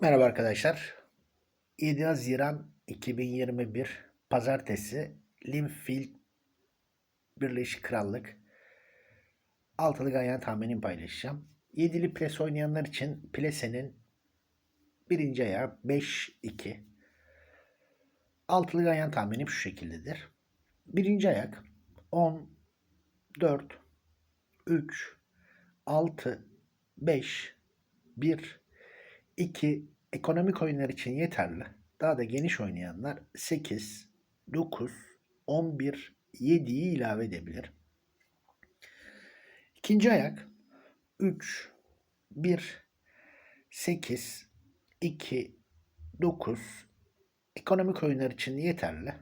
Merhaba arkadaşlar. 7 Haziran 2021 Pazartesi Linfield Birleşik Krallık altılı ganyan tahminini paylaşacağım. Yedili ples oynayanlar için plesenin birinci ayağı 5-2. Altılı ganyan tahminim şu şekildedir. Birinci ayak 10, 4, 3, 6, 5, 1, 2 ekonomik oyunlar için yeterli. Daha da geniş oynayanlar 8, 9, 11, 7'yi ilave edebilir. İkinci ayak 3, 1, 8, 2, 9 ekonomik oyunlar için yeterli.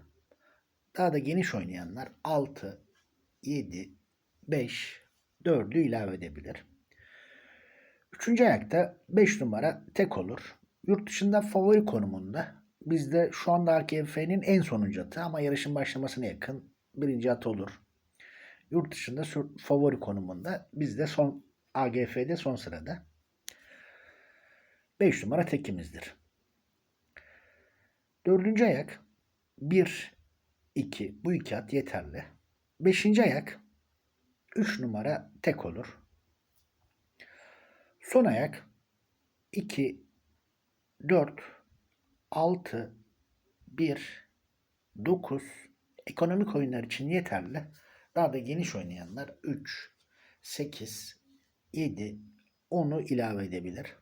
Daha da geniş oynayanlar 6, 7, 5, 4'ü ilave edebilir. Üçüncü ayakta 5 numara tek olur. Yurt dışında favori konumunda. Bizde şu anda AKF'nin en sonuncu atı ama yarışın başlamasına yakın birinci at olur. Yurt dışında favori konumunda. Bizde son AGF'de son sırada. 5 numara tekimizdir. Dördüncü ayak 1, 2. Bu iki at yeterli. Beşinci ayak 3 numara tek olur. Son ayak 2, 4, 6, 1, 9 ekonomik oyunlar için yeterli. Daha da geniş oynayanlar 3, 8, 7, 10'u ilave edebilir.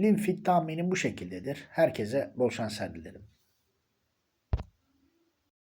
Linfit tahminim bu şekildedir. Herkese bol şanslar dilerim.